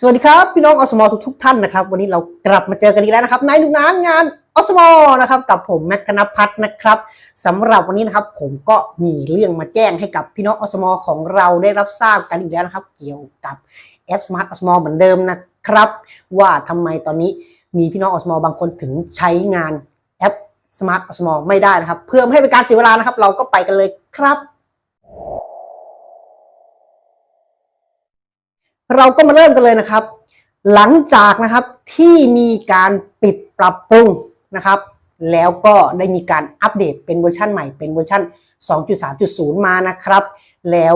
สวัสดีครับ พี่น้องอสมทุกทุกท่านนะครับ วันนี้เรากลับมาเจอกันอีกแล้วนะครับในหนุกนานงานอสมอนะครับกับผมแม็กธนพัฒน์นะครับสำหรับวันนี้นะครับผมก็มีเรื่องมาแจ้งให้กับพี่น้องอสมอของเราได้รับทราบกันอีกแล้วนะครับ เกี่ยวกับแอป Smart อสมอเหมือนเดิมนะครับ ว่าทำไมตอนนี้มีพี่น้องอสมอบางคนถึงใช้งานแอป Smart อสมอไม่ได้นะครับ เพื่อไม่ให้เป็นการเสียเวลานะครับ เราก็ไปกันเลยครับ เราก็มาเริ่มกันเลยนะครับ หลังจากนะครับที่มีการปิดปรับปรุงนะครับ แล้วก็ได้มีการอัปเดตเป็นเวอร์ชันใหม่เป็นเวอร์ชัน2.3.0 มานะครับ แล้ว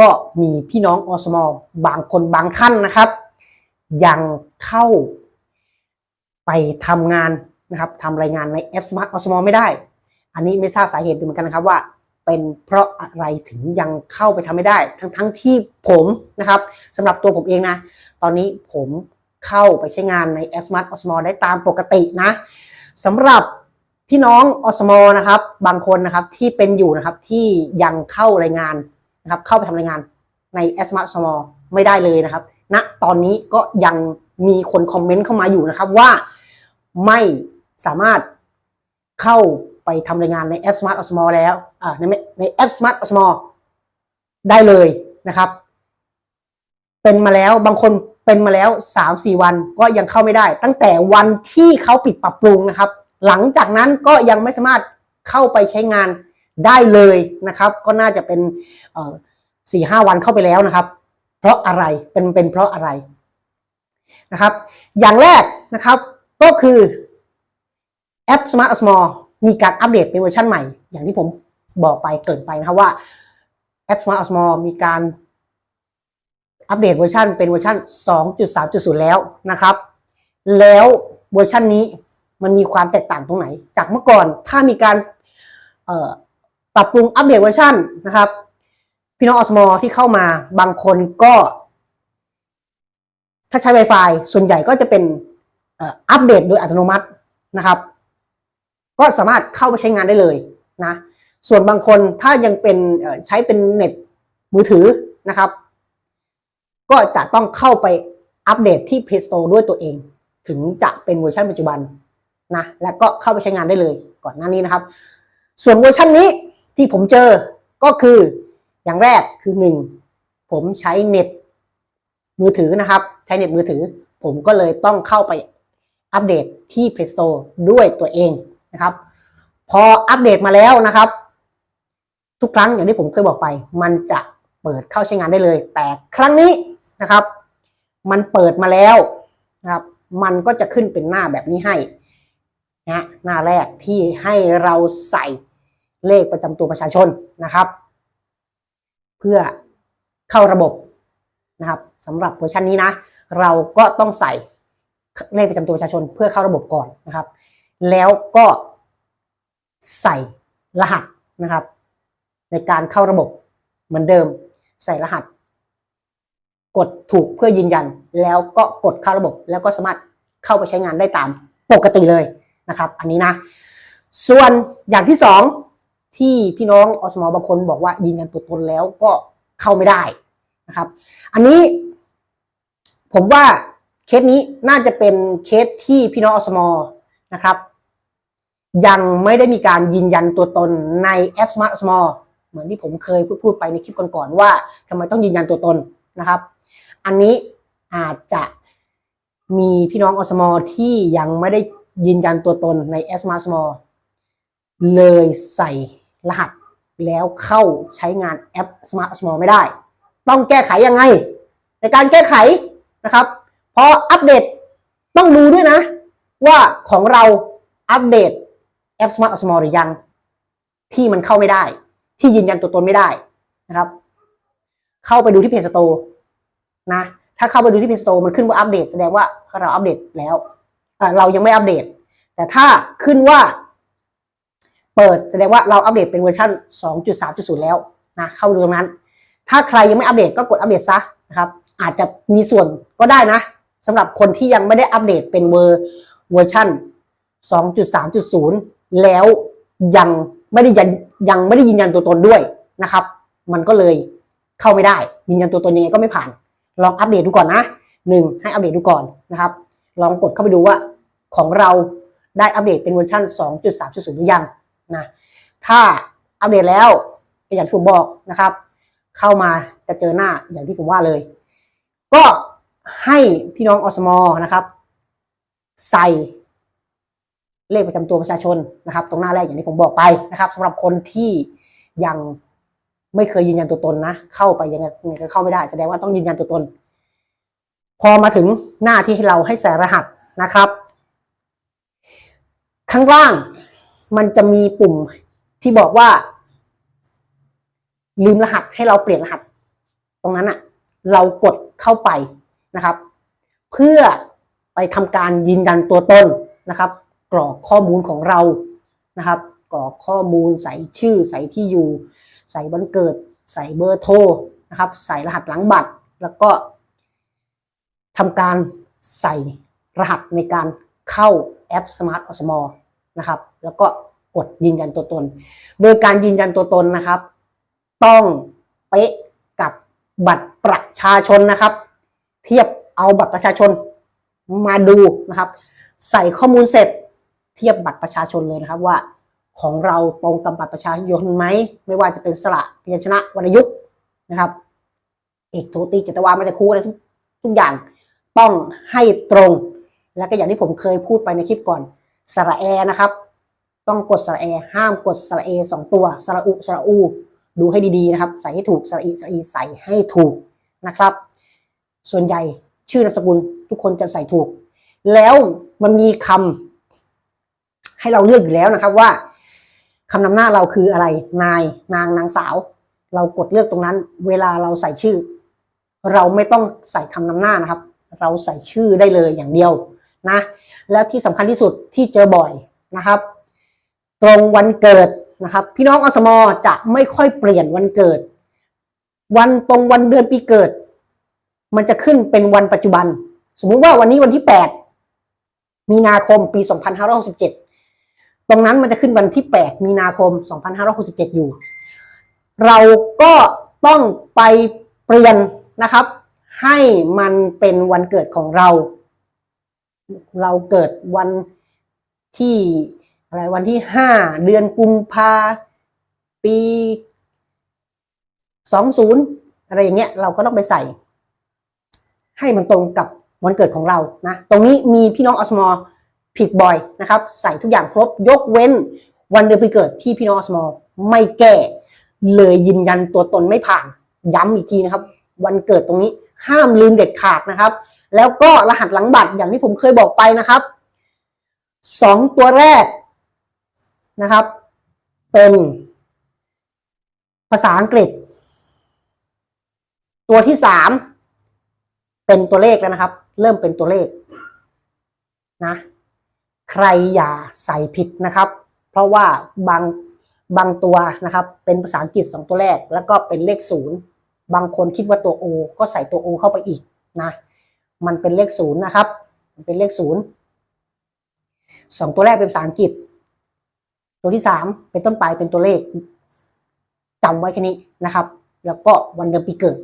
ก็มีพี่น้องอสมอบางคนบางท่านนะครับ ยังเข้าไปทำงานนะครับทำรายงานในแอป Smart อสมอไม่ได้ อันนี้ไม่ทราบสาเหตุเหมือนกันนะครับว่า เป็นเพราะอะไรถึงยังเข้าไปทำไม่ได้ ทั้งทั้งที่ผมนะครับสำหรับตัวผมเองนะ ตอนนี้ผมเข้าไปใช้งานใน a s m a r t Osmo ได้ตามปกตินะสำหรับพี่น้อง Osmo นะครับบางคนนะครับที่เป็นอยู่นะครับที่ยังเข้ารายงานนะครับเข้าไปทำรายงานใน a s m a r t Osmo ไม่ได้เลยนะครับณนะตอนนี้ก็ยังมีคนคอมเมนต์เข้ามาอยู่นะครับว่าไม่สามารถเข้า ไปทำรายงานในแอป Smart Osmo แล้วอ่าในในแอป Smart Osmo ได้เลยนะครับ เป็นมาแล้วบางคนเป็นมาแล้วสามสี่วันก็ยังเข้าไม่ได้ ตั้งแต่วันที่เขาปิดปรับปรุงนะครับ หลังจากนั้นก็ยังไม่สามารถเข้าไปใช้งานได้เลยนะครับ ก็น่าจะเป็นสี่ห้าวันเข้าไปแล้วนะครับ เพราะอะไรเป็นเป็นเพราะอะไรนะครับ อย่างแรกนะครับก็คือแอป Smart Osmo มีการอัปเดตเป็นเวอร์ชันใหม่ อย่างที่ผมบอกไปเกินไปนะครับว่าแอป Smart Osmo มีการอัปเดตเวอร์ชันเป็นเวอร์ชัน2.3.0 แล้วนะครับ แล้วเวอร์ชันนี้มันมีความแตกต่างตรงไหน จากเมื่อก่อนถ้ามีการปรับปรุงอัปเดตเวอร์ชันนะครับ พี่น้องอสมอที่เข้ามาบางคนก็ ถ้าใช้ Wi-Fi ส่วนใหญ่ก็จะเป็นอัปเดตโดยอัตโนมัตินะครับ ก็สามารถเข้าไปใช้งานได้เลยนะส่วนบางคนถ้ายังเป็นใช้เป็นเน็ตมือถือนะครับ ก็จะต้องเข้าไปอัปเดตที่ Play Store ด้วยตัวเอง ถึงจะเป็นเวอร์ชันปัจจุบันนะแล้วก็เข้าไปใช้งานได้เลยก่อนหน้านี้นะครับ ส่วนเวอร์ชันนี้ที่ผมเจอก็คืออย่างแรกคือหนึ่งผมใช้เน็ตมือถือนะครับ ใช้เน็ตมือถือ ผมก็เลยต้องเข้าไปอัปเดตที่ Play Store ด้วยตัวเอง นะครับ พออัปเดตมาแล้วนะครับ ทุกครั้งอย่างที่ผมเคยบอกไป มันจะเปิดเข้าใช้งานได้เลย แต่ครั้งนี้นะครับ มันเปิดมาแล้วนะครับ มันก็จะขึ้นเป็นหน้าแบบนี้ให้นะหน้าแรกที่ให้เราใส่เลขประจำตัวประชาชนนะครับ เพื่อเข้าระบบนะครับสำหรับเวอร์ชันนี้นะ เราก็ต้องใส่เลขประจำตัวประชาชนเพื่อเข้าระบบก่อนนะครับ แล้วก็ใส่รหัสนะครับ ในการเข้าระบบเหมือนเดิม ใส่รหัส กดถูกเพื่อยืนยัน แล้วก็กดเข้าระบบ แล้วก็สามารถเข้าไปใช้งานได้ตามปกติเลยนะครับ อันนี้นะ ส่วนอย่างที่สองที่พี่น้องอสมบางคนบอกว่ายืนยันตัวตนแล้วก็เข้าไม่ได้นะครับ อันนี้ผมว่าเคสนี้น่าจะเป็นเคสที่พี่น้องอสม นะครับ ยังไม่ได้มีการยืนยันตัวตนในแอป Smart Osmo เหมือนที่ผมเคยพูดพดไปในคลิปก่อนๆว่าทำไมต้องยืนยันตัวตนนะครับ อันนี้อาจจะมีพี่น้องอสมอที่ยังไม่ได้ยืนยันตัวตนในแอป Smart Osmo เลยใส่รหัสแล้วเข้าใช้งานแอป Smart Osmo ไม่ได้ ต้องแก้ไขยังไง ในการแก้ไขนะครับ พออัปเดตต้องดูด้วยนะ ว่าของเราอัปเดตแอป Smart Osmo หรือยัง ที่มันเข้าไม่ได้ ที่ยืนยันตัวตนไม่ได้นะครับ เข้าไปดูที่ Play Store นะ ถ้าเข้าไปดูที่ Play Store มันขึ้นว่าอัปเดตแสดงว่าเราอัปเดตแล้วเรายังไม่อัปเดต แต่ถ้าขึ้นว่าเปิดแสดงว่าเราอัปเดตเป็นเวอร์ชัน2.3.0 แล้วนะเข้าดูตรงนั้น ถ้าใครยังไม่อัปเดตก็กดอัปเดตซะนะครับ อาจจะมีส่วนก็ได้นะสำหรับคนที่ยังไม่ได้อัปเดตเป็นเวอร์ เวอร์ชัน2.3.0 แล้วยังไม่ได้ยันยังไม่ได้ยืนยันตัวตนด้วยนะครับ มันก็เลยเข้าไม่ได้ ยืนยันตัวตนยังไงก็ไม่ผ่าน ลองอัปเดตดูก่อนนะหนึ่งให้อัปเดตดูก่อนนะครับ ลองกดเข้าไปดูว่าของเราได้อัปเดตเป็นเวอร์ชัน2.3.0 หรือยังนะถ้าอัปเดตแล้วก็อย่างที่ผมบอกนะครับ เข้ามาจะเจอหน้าอย่างที่ผมว่าเลย ก็ให้พี่น้องอสมอนะครับ ใส่เลขประจำตัวประชาชนนะครับ ตรงหน้าแรกอย่างที่ผมบอกไปนะครับสำหรับคนที่ยังไม่เคยยืนยันตัวตนนะ เข้าไปยังไงยังไงก็เข้าไม่ได้ แสดงว่าต้องยืนยันตัวตน พอมาถึงหน้าที่เราให้ใส่รหัสนะครับ ข้างล่างมันจะมีปุ่มที่บอกว่า ลืมรหัสให้เราเปลี่ยนรหัส ตรงนั้นอะเรากดเข้าไปนะครับ เพื่อ ไปทำการยืนยันตัวตนนะครับ กรอกข้อมูลของเรานะครับ กรอกข้อมูลใส่ชื่อใส่ที่อยู่ ใส่วันเกิด ใส่เบอร์โทรนะครับ ใส่รหัสหลังบัตร แล้วก็ทำการใส่รหัสในการเข้าแอป Smart o s m o นะครับ แล้วก็กดยืนยันตัวตน โดยการยืนยันตัวตนนะครับ ต้องเป๊ะกับบัตรประชาชนนะครับ เทียบเอาบัตรประชาชน มาดูนะครับ ใส่ข้อมูลเสร็จเทียบบัตรประชาชนเลยนะครับว่าของเราตรงกับบัตรประชาชนไหมไม่ว่าจะเป็นสระพยัญชนะวรรณยุกต์นะครับ เอกโทตีจัตวามาจากครูอะไรทุกทุกอย่างต้องให้ตรง แล้วก็อย่างที่ผมเคยพูดไปในคลิปก่อนสระแอนะครับ ต้องกดสระแอห้ามกดสระเอสองตัวสระอุสระอู ดูให้ดีๆนะครับ ใส่ให้ถูกสระอีสระอีใส่ให้ถูกนะครับ ส่วนใหญ่ ชื่อนามสกุลทุกคนจะใส่ถูก แล้วมันมีคำให้เราเลือกอยู่แล้วนะครับว่าคำนำหน้าเราคืออะไร นาย นางนางสาว เรากดเลือกตรงนั้น เวลาเราใส่ชื่อ เราไม่ต้องใส่คำนำหน้านะครับ เราใส่ชื่อได้เลยอย่างเดียวนะ แล้วที่สำคัญที่สุดที่เจอบ่อยนะครับ ตรงวันเกิดนะครับ พี่น้องอสมจะไม่ค่อยเปลี่ยนวันเกิด วันตรงวันเดือนปีเกิด มันจะขึ้นเป็นวันปัจจุบัน สมมุติว่าวันนี้วันที่ 8 มีนาคมปี 2567 ตรงนั้นมันจะขึ้นวันที่ 8 มีนาคม 2567 อยู่ เราก็ต้องไปเปลี่ยนนะครับ ให้มันเป็นวันเกิดของเรา เราเกิดวันที่อะไรวันที่ห้าเดือนกุมภาปีสองศูนย์อะไรอย่างเงี้ยเราก็ต้องไปใส่ ให้มันตรงกับวันเกิดของเรานะตรงนี้มีพี่น้องอสมอผิดบ่อยนะครับ ใส่ทุกอย่างครบยกเว้นวันเดือนปีเกิดที่พี่น้องอสมอไม่แก้เลยยืนยันตัวตนไม่ผ่าน ย้ำอีกทีนะครับ วันเกิดตรงนี้ห้ามลืมเด็ดขาดนะครับ แล้วก็รหัสหลังบัตรอย่างที่ผมเคยบอกไปนะครับสองตัวแรกนะครับ เป็นภาษาอังกฤษ ตัวที่สาม เป็นตัวเลขแล้วนะครับ เริ่มเป็นตัวเลขนะ ใครอย่าใส่ผิดนะครับ เพราะว่าบางบางตัวนะครับ เป็นภาษาอังกฤษสองตัวแรก แล้วก็เป็นเลขศูนย์บางคนคิดว่าตัว O ก็ใส่ตัว O เข้าไปอีกนะ มันเป็นเลขศูนย์นะครับ มันเป็นเลขศูนย์สองตัวแรกเป็นภาษาอังกฤษ ตัวที่สามเป็นต้นปลายเป็นตัวเลขจำไว้แค่นี้นะครับ แล้วก็วันเดือนปีเกิด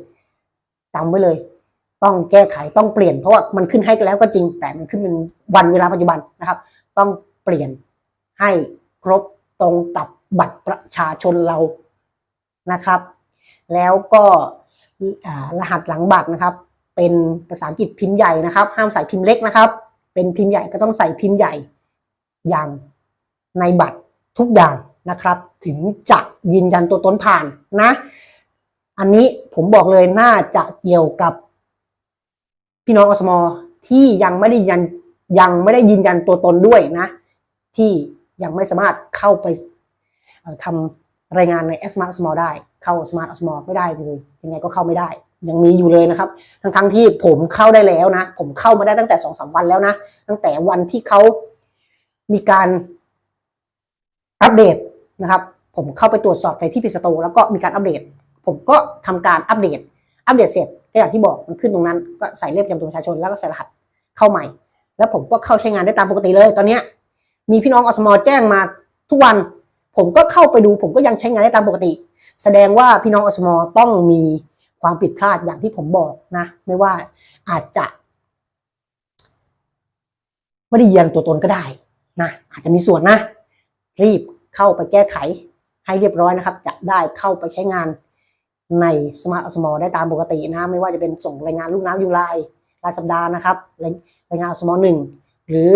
จำไว้เลย ต้องแก้ไขต้องเปลี่ยนเพราะว่ามันขึ้นให้กันแล้วก็จริง แต่มันขึ้นเป็นวันเวลาปัจจุบันนะครับ ต้องเปลี่ยนให้ครบตรงกับบัตรประชาชนเรานะครับ แล้วก็รหัสหลังบัตรนะครับ เป็นภาษาอังกฤษพิมพ์ใหญ่นะครับ ห้ามใส่พิมพ์เล็กนะครับ เป็นพิมพ์ใหญ่ก็ต้องใส่พิมพ์ใหญ่อย่างในบัตรทุกอย่างนะครับ ถึงจะยืนยันตัวตนผ่านนะ อันนี้ผมบอกเลยน่าจะเกี่ยวกับ พี่น้องอสมอที่ยังไม่ได้ยันยังไม่ได้ยืนยันตัวตนด้วยนะ ที่ยังไม่สามารถเข้าไปเอ่อทำรายงานใน Smart s m o ได้ เข้า Smart s m o ไม่ได้เลยยังไงก็เข้าไม่ได้ ยังมีอยู่เลยนะครับ ทั้งทั้งๆที่ผมเข้าได้แล้วนะ ผมเข้ามาได้ตั้งแต่สองสามวันแล้วนะ ตั้งแต่วันที่เขามีการอัปเดตนะครับ ผมเข้าไปตรวจสอบในที่พิสโตแล้วก็มีการอัปเดต ผมก็ทำการอัปเดต อัปเดตเสร็จ ก็อย่างที่บอกมันขึ้นตรงนั้นก็ใส่เลขประจำตัวประชาชนแล้วก็ใส่รหัสเข้าใหม่ แล้วผมก็เข้าใช้งานได้ตามปกติเลย ตอนนี้มีพี่น้องอสมแจ้งมาทุกวัน ผมก็เข้าไปดู ผมก็ยังใช้งานได้ตามปกติ แสดงว่าพี่น้องอสมต้องมีความผิดพลาดอย่างที่ผมบอกนะ ไม่ว่าอาจจะไม่ได้ยืนยันตัวตนก็ได้นะอาจจะมีส่วนนะ รีบเข้าไปแก้ไขให้เรียบร้อยนะครับ จะได้เข้าไปใช้งาน ในสมาร์ทสมอได้ตามปกตินะ ไม่ว่าจะเป็นส่งรายงานลูกน้ำยูไลรายสัปดาห์นะครับรายรายงานสมอหนึ่งหรือ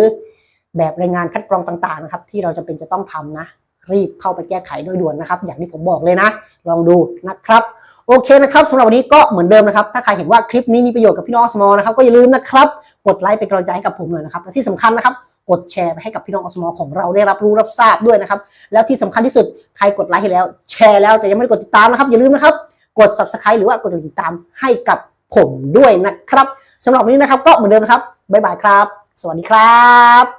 แบบรายงานคัดกรองต่างๆนะครับ ที่เราจำเป็นจะต้องทำนะ รีบเข้าไปแก้ไขโดยด่วนนะครับ อย่างที่ผมบอกเลยนะ ลองดูนะครับ โอเคนะครับสำหรับวันนี้ก็เหมือนเดิมนะครับ ถ้าใครเห็นว่าคลิปนี้มีประโยชน์กับพี่น้องอสมอนะครับก็อย่าลืมนะครับ กดไลค์เป็นกำลังใจให้กับผมหน่อยนะครับและที่สำคัญนะครับกดแชร์ไปให้กับพี่น้องอสมอของเราได้รับรู้รับทราบด้วยนะครับ แล้วที่สำคัญที่สุดใครกดไลค์ให้แล้ว แชร์แล้วแต่ยังไม่ได้กดติดตามนะครับอย่าลืมนะครับ กด subscribe หรือว่ากดติดตามให้กับผมด้วยนะครับสำหรับวันนี้นะครับก็เหมือนเดิมครับบ๊ายบายครับ สวัสดีครับ